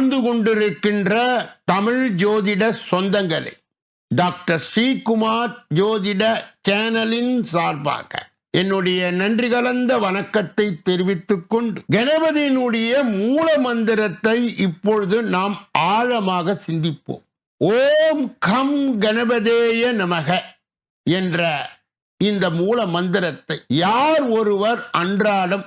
வாழ்ந்து கொண்டிருக்கின்ற தமிழ் ஜோதிட சொந்தங்களே டாக்டர் ஸ்ரீகுமார் ஜோதிட சேனலின் சார்பாக என்னுடைய நன்றி கலந்த வணக்கத்தை தெரிவித்துக் கொண்டு கணபதியினுடைய மூல மந்திரத்தை இப்பொழுது நாம் ஆழமாக சிந்திப்போம். ஓம் கம் கணபதேய நமக என்ற இந்த மூல மந்திரத்தை யார் ஒருவர் அன்றாடம்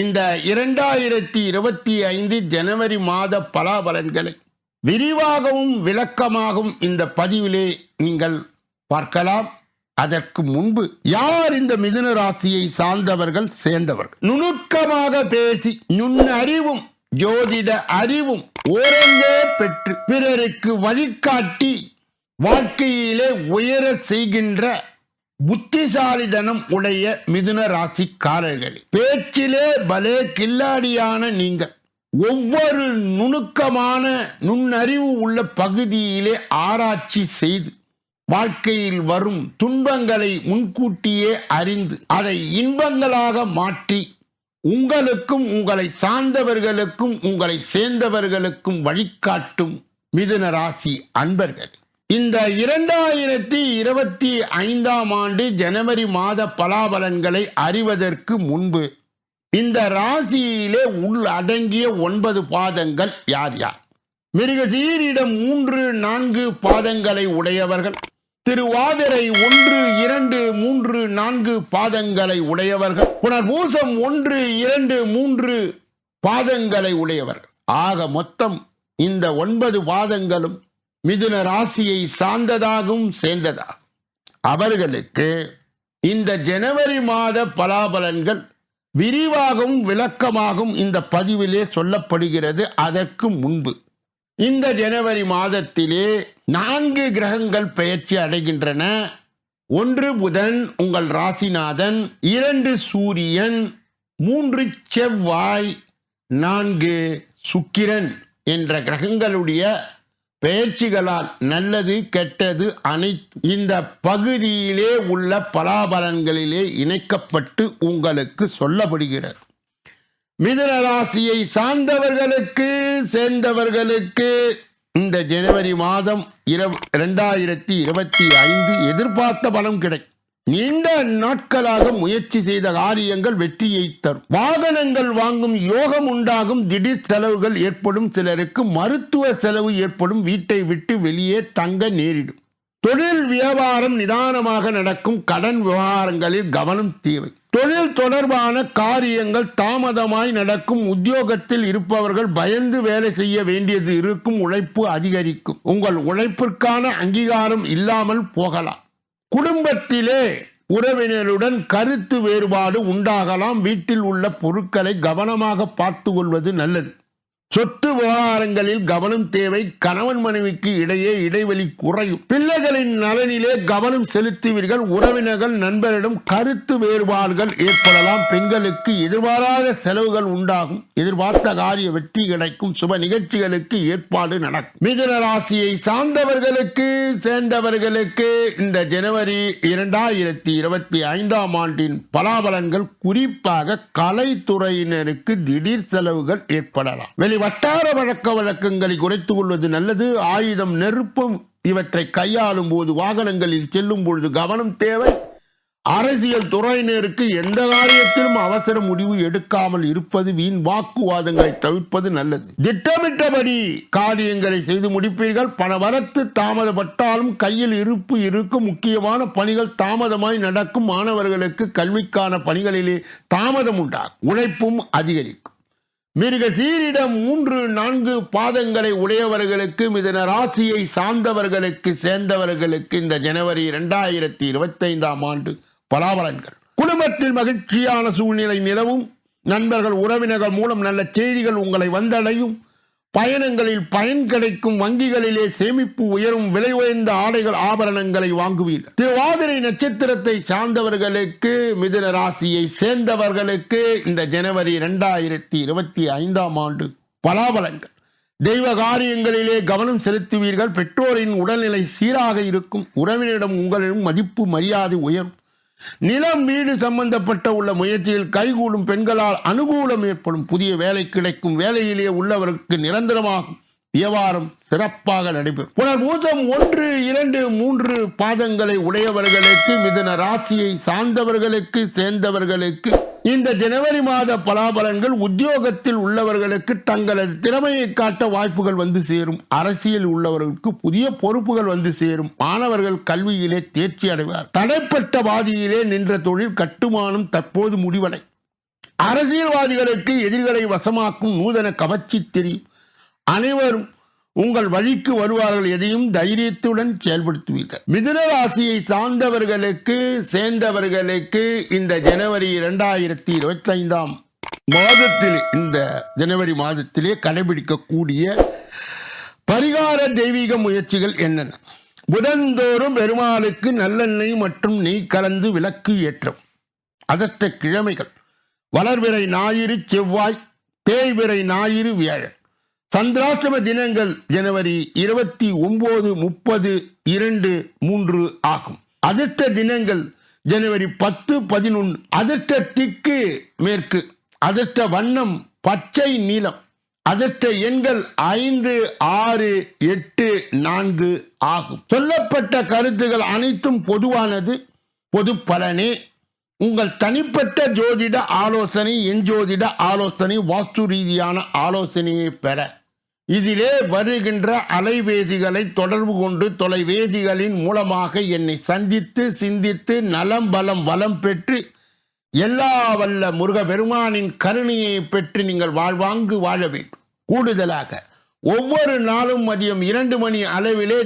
இந்த இரண்டாயிரத்தி இருபத்தி ஐந்து ஜனவரி மாத பலாபலன்களை விரிவாகவும் விளக்கமாகவும் இந்த பதிவிலே நீங்கள் பார்க்கலாம். அதற்கு முன்பு யார் இந்த மிதுன ராசியை சார்ந்தவர்கள் சேர்ந்தவர்கள்? நுணுக்கமாக பேசி நுண்ணறிவும் ஜோதிட அறிவும் ஓரங்கே பெற்று பிறருக்கு வழிகாட்டி வாழ்க்கையிலே உயர செய்கின்ற புத்திசாலிதனம் உடைய மிதுன ராசிக்காரர்களே பேச்சிலே பலே கில்லாடியான நீங்கள். ஒவ்வொரு நுணுக்கமான நுண்ணறிவு உள்ள பகுதியிலே ஆராய்ச்சி செய்து வாழ்க்கையில் வரும் துன்பங்களை முன்கூட்டியே அறிந்து அதை இன்பங்களாக மாற்றி உங்களுக்கும் உங்களை சார்ந்தவர்களுக்கும் உங்களை சேர்ந்தவர்களுக்கும் வழிகாட்டும் மிதுன ராசி அன்பர்கள். இந்த இரண்டாயிரத்தி இருபத்தி ஐந்தாம் ஆண்டு ஜனவரி மாத பலாபலன்களை அறிவதற்கு முன்பு இந்த ராசியிலே உள் அடங்கிய ஒன்பது பாதங்கள் யார் யார்? மிருகசீரிடம் மூன்று நான்கு பாதங்களை உடையவர்கள். திருவாதிரை ஒன்று இரண்டு மூன்று நான்கு பாதங்களை உடையவர்கள். புனர்பூசம் ஒன்று இரண்டு மூன்று பாதங்களை உடையவர்கள். ஆக மொத்தம் இந்த ஒன்பது பாதங்களும் மிதுன ராசியை சார்ந்ததாகவும் சேர்ந்ததாகும். அவர்களுக்கு இந்த ஜனவரி மாத பலாபலன்கள் விரிவாகவும் விளக்கமாகவும் இந்த பதிவிலே சொல்லப்படுகிறது. அதற்கு முன்பு இந்த ஜனவரி மாதத்திலே நான்கு கிரகங்கள் பெயர்ச்சி அடைகின்றன. ஒன்று புதன் உங்கள் ராசிநாதன் இரண்டு சூரியன் மூன்று செவ்வாய் நான்கு சுக்கிரன் என்ற கிரகங்களுடைய பேச்சுகளால் நல்லது கெட்டது அனை இந்த பகுதியிலே உள்ள பலாபலன்களிலே இணைக்கப்பட்டு உங்களுக்கு சொல்லப்படுகிறது. மிதுன ராசியை சார்ந்தவர்களுக்கு சேர்ந்தவர்களுக்கு இந்த ஜனவரி மாதம் இரவு இரண்டாயிரத்தி இருபத்தி ஐந்து எதிர்பார்த்த பலம் கிடைக்கும். நீண்ட நாட்களாக முயற்சி செய்த காரியங்கள் வெற்றியை தரும். வாகனங்கள் வாங்கும் யோகம் உண்டாகும் திடீர் செலவுகள் ஏற்படும் சிலருக்கு மருத்துவ செலவு ஏற்படும் வீட்டை விட்டு வெளியே தங்க நேரிடும். தொழில் வியாபாரம் நிதானமாக நடக்கும் கடன் விவகாரங்களில் கவனம் தேவை. தொழில் தொடர்பான காரியங்கள் தாமதமாய் நடக்கும் உத்தியோகத்தில் இருப்பவர்கள் பயந்து வேலை செய்ய வேண்டியது இருக்கும் உழைப்பு அதிகரிக்கும். உங்கள் உழைப்பிற்கான அங்கீகாரம் இல்லாமல் போகலாம். குடும்பத்திலே உறவினருடன் கருத்து வேறுபாடு உண்டாகலாம். வீட்டில் உள்ள பொருட்களை கவனமாக பார்த்து கொள்வது நல்லது. சொத்து விவகாரங்களில் கவனம் தேவை கணவன் மனைவிக்கு இடையே இடைவெளி குறையும். பிள்ளைகளின் நலனிலே கவனம் செலுத்துவீர்கள் உறவினர்கள் நண்பரிடம் கருத்து வேறுபாடுகள் ஏற்படலாம். பெண்களுக்கு எதிர்பாராத செலவுகள் உண்டாகும். எதிர்பார்த்த காரிய வெற்றி கிடைக்கும். சுப நிகழ்ச்சிகளுக்கு ஏற்பாடு நடக்கும். மிதுன ராசியை சார்ந்தவர்களுக்கு சேர்ந்தவர்களுக்கு இந்த ஜனவரி இரண்டாயிரத்தி இருபத்தி ஐந்தாம் ஆண்டின் பலாபலன்கள் குறிப்பாக கலைத்துறையினருக்கு திடீர் செலவுகள் ஏற்படலாம். வெளி வட்டார வழக்க வழக்கங்களை குறைத்துக் கொள்வது நல்லது. ஆயுதம் நெருப்பம் இவற்றை கையாளும் போது வாகனங்களில் செல்லும் பொழுது கவனம் தேவை. அரசியல் துறையினருக்கு எந்த காரியத்திலும் அவசர முடிவு எடுக்காமல் இருப்பது வீண் வாக்குவாதங்களை தவிர்ப்பது நல்லது. திட்டமிட்டபடி காரியங்களை செய்து முடிப்பீர்கள். பண வரத்து தாமதப்பட்டாலும் கையில் இருப்பு இருக்கும். முக்கியமான பணிகள் தாமதமாய் நடக்கும். மாணவர்களுக்கு கல்விக்கான பணிகளிலே தாமதம் உண்டாகும். உழைப்பும் அதிகரிக்கும். மிருக சீரிடம் மூன்று நான்கு பாதங்களை உடையவர்களுக்கு மிதன ராசியை சார்ந்தவர்களுக்கு சேர்ந்தவர்களுக்கு இந்த ஜனவரி இரண்டாயிரத்தி இருபத்தைந்தாம் ஆண்டு பலாபலன்கள். குடும்பத்தில் மகிழ்ச்சியான சூழ்நிலை நிலவும். நண்பர்கள் உறவினர்கள் மூலம் நல்ல செய்திகள் உங்களை வந்தடையும். பயணங்களில் பயன் கிடைக்கும் வங்கிகளிலே சேமிப்பு உயரும் விலை உயர்ந்த ஆடைகள் ஆபரணங்களை வாங்குவீர்கள் திருவாதிரை நட்சத்திரத்தை சார்ந்தவர்களுக்கு மிதுன ராசியை சேர்ந்தவர்களுக்கு இந்த ஜனவரி இரண்டாயிரத்தி இருபத்தி ஐந்தாம் ஆண்டு பலாபலங்கள் தெய்வ காரியங்களிலே கவனம் செலுத்துவீர்கள். பெற்றோரின் உடல்நிலை சீராக இருக்கும். உறவினரிடம் உங்களிடம் மதிப்பு மரியாதை உயரும். நிலம் வீடு சம்பந்தப்பட்ட உள்ள முயற்சியில் கைகூடும் பெண்களால் அனுகூலம் ஏற்படும் புதிய வேலை கிடைக்கும் வேலையிலே உள்ளவருக்கு நிரந்தரமாகும் வியாபாரம் சிறப்பாக நடைபெறும். புனர்பூசம் ஒன்று இரண்டு மூன்று பாதங்களை உடையவர்களுக்கு மிதன ராசியை சார்ந்தவர்களுக்கு சேர்ந்தவர்களுக்கு இந்த ஜனவரி மாத பலாபலங்கள் உத்தியோகத்தில் உள்ளவர்களுக்கு தங்களது திறமையை காட்ட வாய்ப்புகள் வந்து சேரும். அரசியல் உள்ளவர்களுக்கு புதிய பொறுப்புகள் வந்து சேரும். மாணவர்கள் கல்வியிலே தேர்ச்சி அடைவார். தடைப்பட்ட வாதியிலே நின்ற தொழில் கட்டுமானம் தற்போது முடிவடை. அரசியல்வாதிகளுக்கு எதிர்களை வசமாக்கும் நூதன கவர்ச்சி தெரியும். அனைவரும் உங்கள் வழிக்கு வருவார்கள் எதையும் தைரியத்துடன் செயல்படுத்துவீர்கள். மிதுன ராசியை சார்ந்தவர்களுக்கு சேர்ந்தவர்களுக்கு இந்த ஜனவரி இரண்டாயிரத்தி இருபத்தி ஐந்தாம் மாதத்தில் இந்த ஜனவரி மாதத்திலே கடைபிடிக்கக்கூடிய பரிகார தெய்வீக முயற்சிகள் என்னென்ன? புதன்தோறும் பெருமாளுக்கு நல்லெண்ணெய் மற்றும் நெய் கலந்து விளக்கு ஏற்றம். அதற்ற கிழமைகள். வளர்விரை ஞாயிறு செவ்வாய் தேய்விரை ஞாயிறு வியாழன். சந்திராஷ்டம தினங்கள் ஜனவரி இருபத்தி ஒன்பது முப்பது இரண்டு மூன்று ஆகும். அதிர்ஷ்ட தினங்கள் ஜனவரி பத்து பதினொன்று. அதிர்ஷ்ட திக்கு மேற்கு. அதிர்ஷ்ட வண்ணம் பச்சை நீளம் அதிர்ஷ்ட எண்கள் ஐந்து ஆறு எட்டு நான்கு ஆகும். சொல்லப்பட்ட கருத்துகள் அனைத்தும் பொதுவானது பொது பலனே. உங்கள் தனிப்பட்ட ஜோதிட ஆலோசனை என் ஜோதிட ஆலோசனை வாஸ்து ரீதியான ஆலோசனையை பெற. இதிலே வருகின்ற அலைவேதிகளை தொடர்பு கொண்டு தொலைவேதிகளின் மூலமாக என்னை சந்தித்து சிந்தித்து நலம் பலம் வளம் பெற்று எல்லா வல்ல முருக பெருமானின் கருணையை பெற்று நீங்கள் வாழ்வாங்கு வாழ வேண்டும். கூடுதலாக ஒவ்வொரு நாளும் மதியம் இரண்டு மணி அளவிலே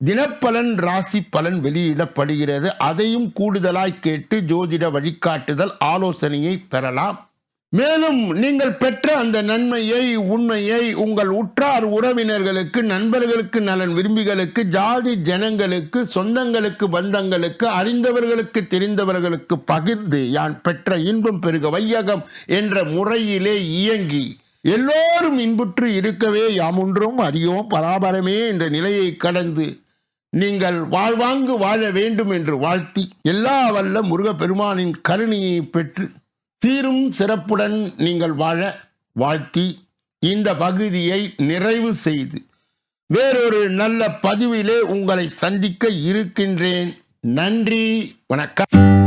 தினப்பலன் ராசி பலன் வெளியிடப்படுகிறது. அதையும் கூடுதலாய் கேட்டு ஜோதிட வழிகாட்டுதல் ஆலோசனையை பெறலாம். மேலும் நீங்கள் பெற்ற அந்த நன்மையை உண்மையை உங்கள் உற்றார் உறவினர்களுக்கு நண்பர்களுக்கு நலன் விரும்பிகளுக்கு ஜாதி ஜனங்களுக்கு சொந்தங்களுக்கு பந்தங்களுக்கு அறிந்தவர்களுக்கு தெரிந்தவர்களுக்கு பகிர்ந்து யான் பெற்ற இன்பம் பெருக வையகம் என்ற முறையிலே இயங்கி எல்லோரும் இன்புற்று இருக்கவே யாமொன்றும் அறியோம் பராபரமே என்ற நிலையை கடந்து நீங்கள் வாழ்வாங்கு வாழ வேண்டும் என்று வாழ்த்தி எல்லா வல்ல முருகப்பெருமானின் கருணையை பெற்று சீரும் சிறப்புடன் நீங்கள் வாழ வாழ்த்தி இந்த பகுதியை நிறைவு செய்து வேறொரு நல்ல பதிவிலே உங்களை சந்திக்க இருக்கின்றேன். நன்றி வணக்கம்.